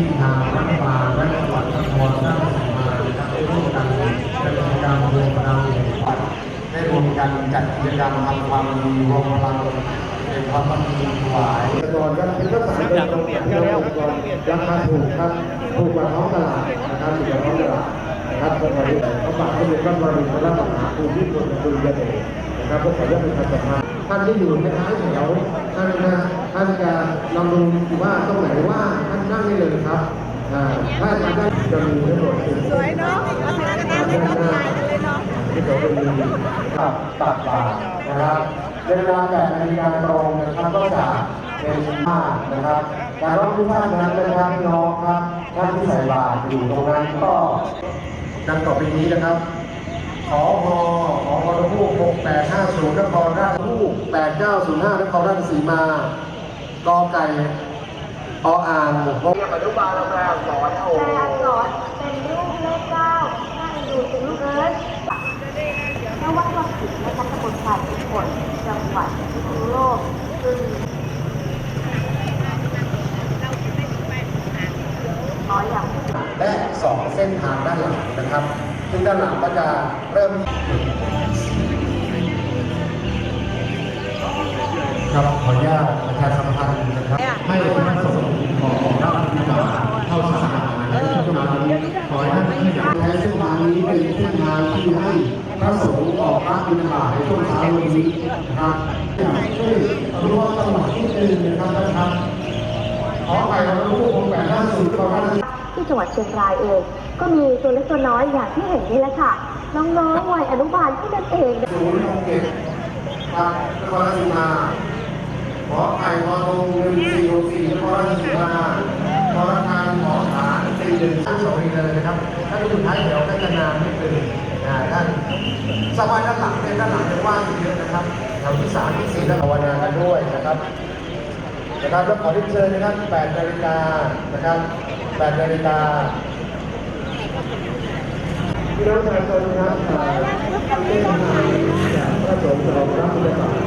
ที่ทางรัฐบาลและจังหวัดนครราชสีมาได้ร่วมกันจัดกิจกรรมรวมพลังแห่งชาติได้รวมกันจัดกิจกรรมทำความดีรวมพลังเป็นความมั่นคงถวายตอนก็เป็นก็สายเป็นตรงกับที่เราก่อนราคาถูกครับถูกกว่าท้องตลาดนะครับถูกกว่าท้องตลาดนะครับก็ตอนนี้เขาฝากให้เรียนก็มาดูพระมหาภูมิพลอดุลยเดชนะครับพวก็ขออนุญาตเป็นการจัดมาท่านที่อยู่ในท้ายแถวท่านนะท่านจะ ลองดูว่าตรงไหนว่าท่านนั่งได้เลยครับอ่าถ้าอาจารย์ได้จะมีทั้งหมดสิบสวยเนาะเอาทานกันไม่ต้องถ่ายกันเลยเนาะที่เขาเป็นครับตักบาตรนะครับเวลาแปดนาฬิกาตรงนะครับก็จะเป็นผ้านะครับการรับทุกท่านนั้นนะครับพี่น้องครับท่านที่ใส่บาตรอยู่ตรงนั้นก็ดังต่อไปนี้นะครับขอพอขอพอทู6850นครราชทู8905นครราชสีมา กอไก่ออ่างพงอนุบาลแรกสอนโอ้แต่อักษรเป็นรูปเลขเก้าน่าเอ็นดูเป็นลูกเอิร์ธแม่วัดวังสิงห์และตำบลฝ่ายทุกคนจังหวัดพิษณุโลกซึ่งขออย่างและสองเส้นทางด้านหลังนะครับ ซึ่งด้านหลังก็จะเริ่มครับขออนุญาตประชา สัมพันธ์นะครับให้พระสงฆ์ของรับบิณฑบาตเข้าสถานในช่วงนี้ขอให้ท่านขยันใช้เส้นทางนี้เป็นเส้นทางที่ให้พระสงฆ์ออกรับบิณฑบาตในช่วงเช้าวันนี้นะครับอยากช่วยรู้ว่าจังหวัดที่หนึ่งนะครับนะครับขอไปเราลูกคงแปดห้าศูนย์ขอท่านที่จังหวัดเชียงรายเองก็มีตัวเล็กตัวน้อยอย่างที่เห็นนี่แหละค่ะ น้องๆวัยอนุบาลที่นั่นเองศูนย์หกเจ็ดครับนครราชสีมา ขอไข่ขอทงหนึ่งสี่หกสี่นครราชสีมาขอทานขอฐานสี่หนึ่งท่านสองนีเลยนะครับถ้าที่อยู่ท้ายแถวก็จะนานไม่เกินอ่าท่านสบายด้านหลังเนี่ยด้านหลังจะว่างเยอะนะครับแถวที่สามที่สี่แล้วภาวนากันด้วยนะครับนะครับแล้วขอที่เชิญนะครับ8นาฬิกานะครับ8นาฬิกาพี่น้องประชาชนครับเอ่อที่ได้มาจากพระสงฆ์ของรับบิณฑบาต